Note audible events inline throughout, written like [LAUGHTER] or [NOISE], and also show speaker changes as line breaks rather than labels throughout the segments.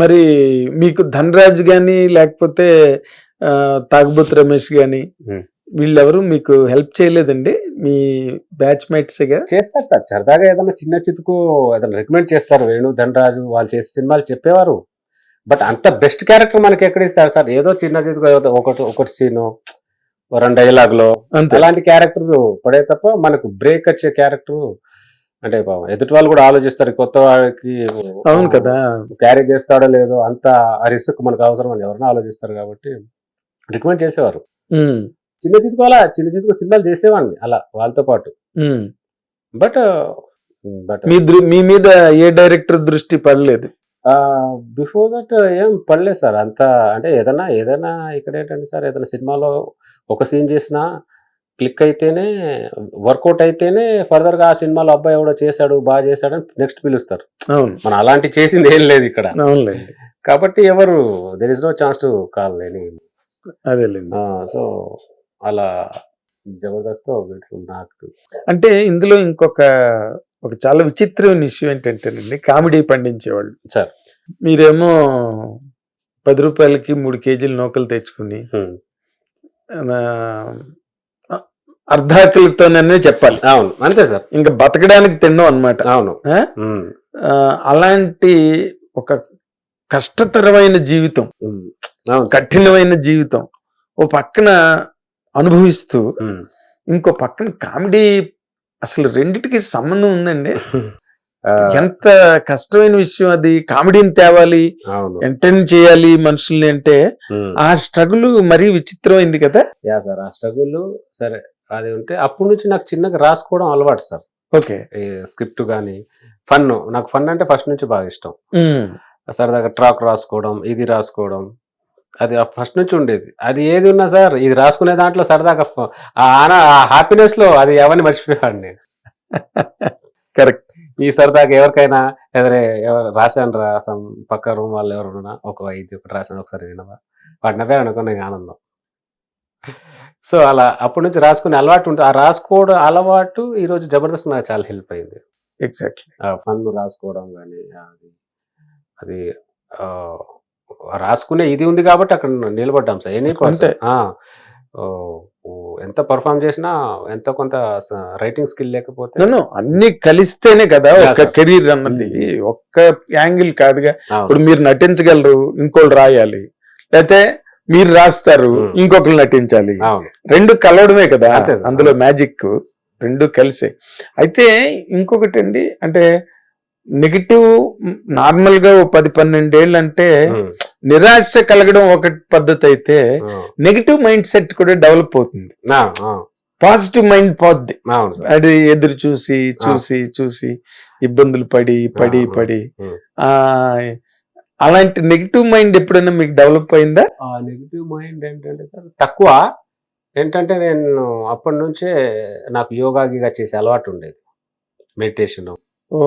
మరి మీకు ధనరాజ్ గాని లేకపోతే తాగుబోతు రమేష్ గాని. వీళ్ళెవరు మీకు హెల్ప్ చేయలేదండి? మీ బ్యాచ్ మేట్స్
చేస్తారు సార్. సరదాగా ఏదైనా చిన్న చితుకు ఏదైనా రికమెండ్ చేస్తారు. వేణు ధనరాజు వాళ్ళు చేసే సినిమాలు చెప్పేవారు. బట్ అంత బెస్ట్ క్యారెక్టర్ మనకి ఎక్కడ ఇస్తారు సార్? ఏదో చిన్న చితుకు ఒకటి ఒకటి సీను రెండు డైలాగులో
అంతే.
అలాంటి క్యారెక్టర్ పడే తప్ప మనకు బ్రేక్ వచ్చే క్యారెక్టర్ అంటే పాపం ఎదుటి వాళ్ళు కూడా ఆలోచిస్తారు కొత్త వాడికి
అవును కదా.
క్యారీ చేస్తాడో లేదో అంత ఆ రిస్క్ మనకు అవసరం అని ఎవరైనా ఆలోచిస్తారు కాబట్టి రికమెండ్ చేసేవారు. చిన్న చితుకు అలా చిన్న చితుకు సినిమాలు చేసేవాడిని అలా వాళ్ళతో పాటు. బట్ బట్
మీ మీ మీద ఏ డైరెక్టర్ దృష్టి పడలేదు?
బిఫోర్ దట్ ఏం పడలేదు సార్. అంత అంటే ఏదైనా ఏదైనా ఇక్కడ ఏంటంటే సార్ ఏదైనా సినిమాలో ఒక సీన్ చేసినా క్లిక్ అయితేనే వర్కౌట్ అయితేనే ఫర్దర్గా ఆ సినిమాలో అబ్బాయి ఎవడో చేశాడు బాగా చేశాడు అని నెక్స్ట్ పిలుస్తారు.
అవును.
మనం అలాంటి చేసింది ఏం లేదు ఇక్కడ. కాబట్టి ఎవరు there is no chance to call any
అదేలేండి
సో అలా జబర్దస్త్ నాకు.
అంటే ఇందులో ఇంకొక ఒక చాలా విచిత్రమైన ఇష్యూ ఏంటంటేనండి కామెడీ పండించేవాళ్ళు.
సార్.
మీరేమో పది రూపాయలకి మూడు కేజీలు నూకలు తెచ్చుకుని అర్ధాకలితోనే చెప్పాలి.
అవును అంతే సార్.
ఇంకా బతకడానికి తిన్నాం అనమాట
అవును.
అలాంటి ఒక కష్టతరమైన జీవితం కఠినమైన జీవితం ఓ పక్కన అనుభవిస్తూ. ఇంకో పక్కన కామెడీ అసలు రెండిటికి సంబంధం ఉందండి. [LAUGHS] ఎంత కష్టమైన విషయం అది. కామెడీని తేవాలి
అవును.
ఎంటర్టైన్ చేయాలి మనుషుల్ని అంటే. ఆ స్ట్రగుల్ మరీ విచిత్రమైంది కదా.
యా సార్ ఆ స్ట్రగుల్ సరే అది ఉంటే అప్పటి నుంచి నాకు చిన్నగా రాసుకోవడం అలవాటు సార్.
ఓకే.
ఈ స్క్రిప్ట్ కానీ ఫన్ నాకు ఫన్ అంటే ఫస్ట్ నుంచి బాగా ఇష్టం. సరదాగా ట్రాక్ రాసుకోవడం ఇది రాసుకోవడం అది ఫస్ట్ నుంచి ఉండేది. అది ఏది ఉన్నా సార్ ఇది రాసుకునే దాంట్లో సరదాగా ఆన ఆ హ్యాపీనెస్లో అది ఎవరిని మర్చిపోయాడు నేను. [LAUGHS]
కరెక్ట్
ఈ సరదాగా ఎవరికైనా ఎదరే ఎవరు రాశాను రాసాం పక్క రూమ్ వాళ్ళు ఎవరున్నా ఒక ఇది ఒకటి రాశాను ఒకసారి వినవా? వాటి నవ్వారు అనుకున్న ఆనందం. సో అలా అప్పటి నుంచి రాసుకునే అలవాటు ఉంటుంది ఆ రాసుకోవడం అలవాటు ఈ రోజు జబర్దస్త్ నాకు చాలా హెల్ప్ అయింది.
ఎగ్జాక్ట్లీ
ఫన్ రాసుకోవడం కానీ అది అది రాసుకునే ఇది ఉంది కాబట్టి అక్కడ నిలబడ్డాం సార్. ఎనీ. ఎంత పర్ఫామ్ చేసినా ఎంత కొంత రైటింగ్ స్కిల్ లేకపోతే
నేను అన్ని కలిస్తేనే కదా ఒక. కెరీర్ అన్నది. ఒక్క యాంగిల్ కాదుగా. ఇప్పుడు మీరు నటించగలరు ఇంకోళ్ళు రాయాలి. లేకపోతే మీరు రాస్తారు. ఇంకొకరు నటించాలి. రెండు కలవడమే కదా. అందులో మ్యాజిక్ రెండు కలిసే. అయితే ఇంకొకటి అండి అంటే నెగిటివ్ నార్మల్గా ఓ పది పన్నెండేళ్ళు అంటే నిరాశ కలగడం ఒక పద్ధతి అయితే నెగిటివ్ మైండ్ సెట్ కూడా డెవలప్ అవుతుంది. పాజిటివ్ మైండ్ పోద్ది. అది ఎదురు చూసి చూసి చూసి ఇబ్బందులు పడి పడి పడి. ఆ అలాంటి నెగిటివ్ మైండ్ ఎప్పుడైనా మీకు డెవలప్ అయిందా?
ఆ నెగిటివ్ మైండ్ ఏంటంటే సార్ తక్కువ. ఏంటంటే నేను అప్పటి నుంచే నాకు యోగా గీగా చేసే అలవాటు ఉండేది. మెడిటేషన్
ఓ.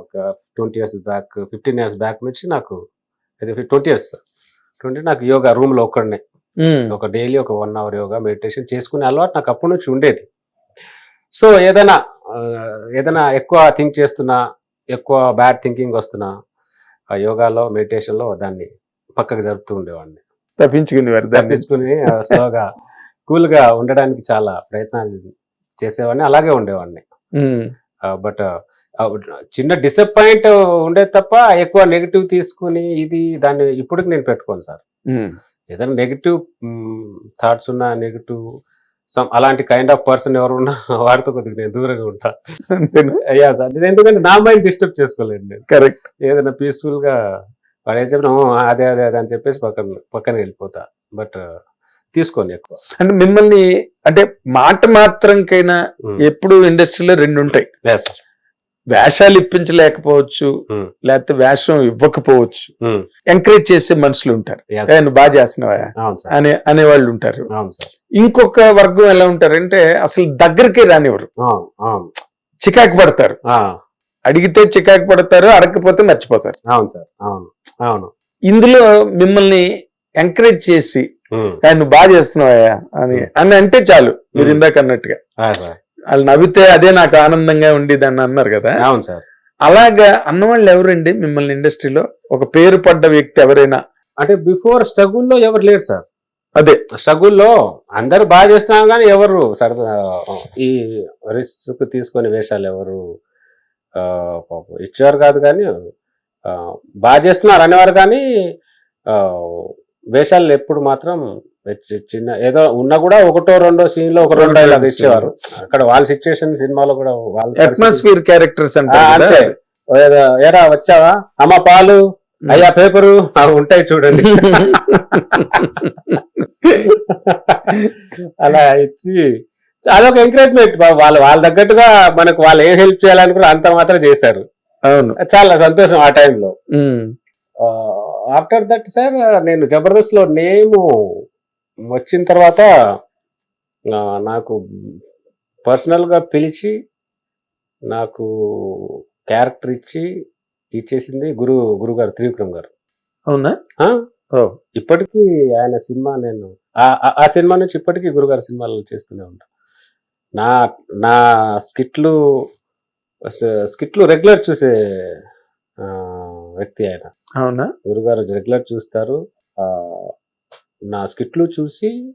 ఒక twenty years back fifteen years back నుంచి నాకు ఇది ట్వంటీ ఇయర్స్ ట్వంటీ నాకు యోగా రూమ్లో ఒక్కడనే. ఒక డైలీ ఒక వన్ అవర్ యోగా మెడిటేషన్ చేసుకునే అలవాటు నాకు అప్పటి నుంచి ఉండేది. సో ఏదైనా ఏదైనా ఎక్కువ థింక్ చేస్తున్నా ఎక్కువ బ్యాడ్ థింకింగ్ వస్తున్నా ఆ యోగాలో మెడిటేషన్లో దాన్ని పక్కకు జరుపుతూ ఉండేవాడిని.
తప్పించుకునేవారు దాన్ని.
తప్పించుకుని స్లోగా కూల్గా ఉండడానికి చాలా ప్రయత్నాలు చేసేవాడిని అలాగే ఉండేవాడిని. బట్ చిన్న డిసప్పాయింట్ ఉండేది తప్ప ఎక్కువ నెగిటివ్ తీసుకుని ఇది దాన్ని ఇప్పటికి నేను పెట్టుకోను సార్. ఏదైనా నెగిటివ్ థాట్స్ ఉన్న నెగిటివ్ సమ్ అలాంటి కైండ్ ఆఫ్ పర్సన్ ఎవరు ఉన్నా [LAUGHS] వాడితో కొద్దిగా నేను దూరంగా ఉంటా. అయ్యా సార్ నేను ఎందుకంటే నా మైండ్ డిస్టర్బ్ చేసుకోలేదు నేను.
కరెక్ట్
ఏదైనా పీస్ఫుల్గా వాడు ఏం చెప్పినా "ఓ, అదే అదే అదే అని చెప్పేసి పక్కన పక్కన వెళ్ళిపోతా. బట్ తీసుకోని ఎక్కువ.
అంటే మిమ్మల్ని అంటే మాట మాత్రంకైనా
ఉమ్.
ఎప్పుడు ఇండస్ట్రీలో రెండు ఉంటాయి
sir.
వేషాలు ఇప్పించలేకపోవచ్చు. లేకపోతే వేషం ఇవ్వకపోవచ్చు. ఎంకరేజ్ చేసే మనుషులు ఉంటారు.
Yes,
"ఏ, నువ్వు బాగా చేస్తున్నావా? అనే అనేవాళ్ళు ఉంటారు.
అవును సార్
ఇంకొక వర్గం ఎలా ఉంటారంటే అసలు దగ్గరికే రానివ్వరు. చికాకు పడతారు.
ఆ,
అడిగితే చికాకు పడతారు అడగకపోతే మర్చిపోతారు.
అవును సార్ అవును అవును.
ఇందులో మిమ్మల్ని ఎంకరేజ్ చేసి
ఉమ్.
"ఏ, నువ్వు బాగా చేస్తున్నావా? అని అని అంటే చాలు. మీరు. ఇందాక అన్నట్టుగా. వాళ్ళు నవ్వితే అదే నాకు ఆనందంగా ఉండేది అని అన్నారు కదా.
అవును సార్.
అలాగా అన్నవాళ్ళు ఎవరండి మిమ్మల్ని ఇండస్ట్రీలో? ఒక పేరు పడ్డ వ్యక్తి ఎవరైనా?
అంటే బిఫోర్ స్ట్రగుల్లో ఎవరు లేరు సార్.
అదే.
స్ట్రగుల్లో అందరు బాగా చేస్తున్నారు కానీ ఎవరు సరదా ఈ రిస్క్ తీసుకొని వేషాలు ఎవరు పాపం ఇచ్చేవారు కాదు కానీ బాగా చేస్తున్నారు అనేవారు కానీ వేషాలు ఎప్పుడు మాత్రం చిన్న ఏదో ఉన్నా కూడా ఒకటో రెండో సీన్లో ఒక రెండు డైలాగ్ ఇచ్చేవారు. అక్కడ వాళ్ళ సిచ్యువేషన్ సినిమాలో కూడా వాళ్ళ
అట్మాస్ఫియర్ క్యారెక్టర్స్.
ఏదో, ఏరా వచ్చావా? అమ్మ పాలు. అయ్యా పేపరు. అవి ఉంటాయి చూడండి. అలా ఇచ్చి అదొక ఎంకరేజ్మెంట్ వాళ్ళ వాళ్ళ తగ్గట్టుగా మనకు వాళ్ళు ఏం హెల్ప్ చేయాలనుకున్నా అంత మాత్రం చేశారు.
అవును.
చాలా సంతోషం ఆ టైంలో. ఆఫ్టర్ దట్ సార్ నేను జబర్దస్త్లో నేమ్ వచ్చిన తర్వాత నాకు పర్సనల్గా పిలిచి నాకు క్యారెక్టర్ ఇచ్చి ఇచ్చేసింది గురు గురుగారు త్రివిక్రమ్ గారు.
అవునా?
ఇప్పటికీ ఆయన సినిమా నేను ఆ- సినిమా నుంచి ఇప్పటికీ గురుగారు సినిమాలు చేస్తూనే ఉంటా నా నా స్కిట్లు స్కిట్లు రెగ్యులర్ చూసే వ్యక్తి ఆయన.
అవునా?
గురుగారు రెగ్యులర్ చూస్తారు. ఆ, నా స్కిట్లు చూసి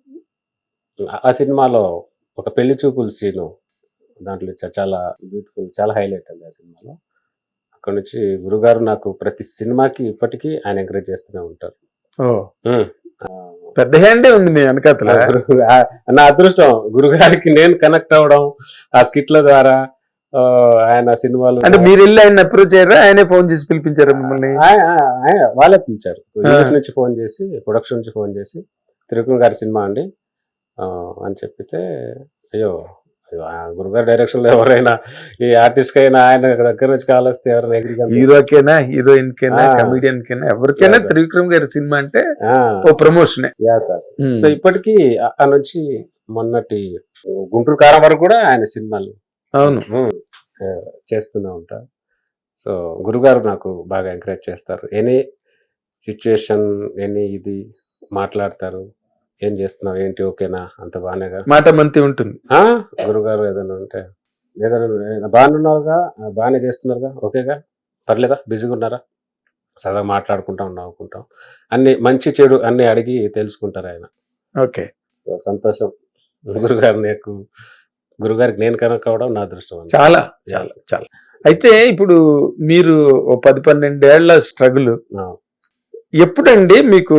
ఆ- సినిమాలో ఒక పెళ్ళి చూపుల సీను దాంట్లో చ- చాలా బ్యూటిఫుల్ చాలా హైలైట్ అండి ఆ సినిమాలో. అక్కడ నుంచి గురుగారు నాకు ప్రతి సినిమాకి ఇప్పటికీ ఆయన ఎంకరేజ్ చేస్తూనే ఉంటారు.
ఓ.
ఉమ్.
పెద్ద హ్యాండే ఉంది మీ వెనకాతల.
ఆ గురు- ఆ- నా అదృష్టం గురుగారికి నేను కనెక్ట్ అవ్వడం ఆ స్కిట్ల ద్వారా ఆయన సినిమాలు
అంటే మీరు వెళ్ళి ఆయన అప్రోచ్ అయ్యారా ఆయనే ఫోన్ చేసి పిలిపించారా మిమ్మల్ని?
వాళ్ళే పిలిచారు. యూనిట్ నుంచి ఫోన్ చేసి ప్రొడక్షన్ నుంచి ఫోన్ చేసి త్రివిక్రమ్ గారి సినిమా అండి. ఆ, అని చెప్పితే అయ్యో గురుగారి డైరెక్షన్లో ఎవరైనా ఈ ఆర్టిస్ట్ కైనా ఆయన దగ్గర నుంచి కాల్ వస్తే ఎవరైనా
హీరోకేనా హీరోయిన్ కేనా. కమిడియన్ కేనా ఎవరికైనా. త్రివిక్రమ్ గారి సినిమా అంటే ఓ ప్రమోషన్
యా సార్ సో ఇప్పటికీ ఆ నుంచి మొన్నటి గుంటూరు కారం వరకు కూడా ఆయన సినిమాలు
అవును.
చేస్తూనే ఉంటా. సో గురుగారు నాకు బాగా ఎంకరేజ్ చేస్తారు. ఎనీ సిచ్యుయేషన్ ఎనీ ఇది మాట్లాడతారు. ఏం చేస్తున్నావు ఏంటి ఓకేనా? అంత బాగానేగా
మాట మంతి ఉంటుంది.
గురుగారు ఏదైనా ఉంటే. ఏదైనా బాగానున్నారుగా ఆ, బాగానే చేస్తున్నారుగా ఓకేగా? పర్లేదా? బిజీగా ఉన్నారా? సరదా మాట్లాడుకుంటాం నవ్వుకుంటాం. అన్ని మంచి చెడు అన్ని అడిగి తెలుసుకుంటారు ఆయన.
ఓకే.
సో సంతోషం. గురుగారు నాకు గురుగారికి నేను కనెక్ట్ అవ్వడం నా అదృష్టం.
చాలా చాలా చాలా. అయితే ఇప్పుడు మీరు పది పన్నెండేళ్ళ స్ట్రగుల్ ఎప్పుడండి మీకు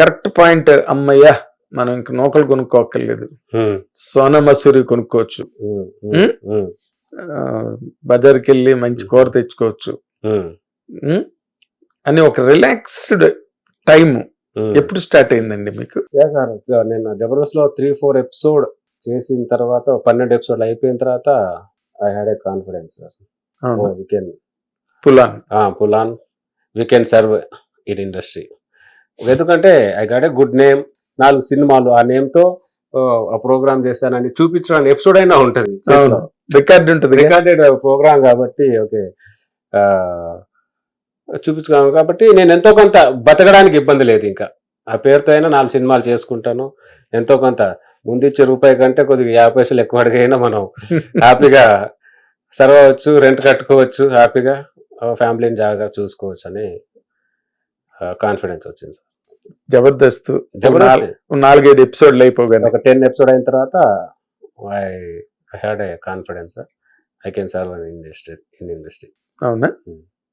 కరెక్ట్ పాయింట్ అమ్మయ్యా మనం ఇంక నూకలు కొనుక్కోక్కర్లేదు.
ఉమ్,
సోనా మసూరి కొనుక్కోవచ్చు. బజార్కి వెళ్ళి మంచి కూర తెచ్చుకోవచ్చు? అని ఒక రిలాక్స్డ్ టైం. ఎప్పుడు స్టార్ట్ అయిందండి మీకు?
నేను జబర్దస్త్లో త్రీ ఫోర్ ఎపిసోడ్ చేసిన తర్వాత పన్నెండు ఎపిసోడ్లు అయిపోయిన తర్వాత I had a confidence sir we can
పులాన్.
పులాన్. We can serve in industry ఎందుకంటే I got a good name నాలుగు సినిమాలు ఆ నేమ్తో ఆ ప్రోగ్రామ్ చేశానని చూపించడానికి ఎపిసోడ్ అయినా ఉంటుంది.
రికార్డ్ ఉంటుంది
రికార్డెడ్ ప్రోగ్రామ్ కాబట్టి ఓకే. చూపించుకున్నాను కాబట్టి నేను ఎంతో కొంత బతకడానికి ఇబ్బంది లేదు ఇంకా. ఆ పేరుతో అయినా నాలుగు సినిమాలు చేసుకుంటాను. ఎంతో కొంత ముందు ఇచ్చే రూపాయి కంటే కొద్దిగా యాభై పైసలు ఎక్కువ అడిగైనా మనం హ్యాపీగా సర్వచ్చు రెంట్ కట్టుకోవచ్చు హ్యాపీగా ఫ్యామిలీని జాగా చూసుకోవచ్చు అని కాన్ఫిడెన్స్ వచ్చింది సార్.
జబర్దస్త్
జబర్దస్త్.
నాలుగైదు ఎపిసోడ్లు అయిపోగానే.
ఒక టెన్ ఎపిసోడ్ అయిన తర్వాత I had a confidence. I can serve in industry in industry.
అవునా?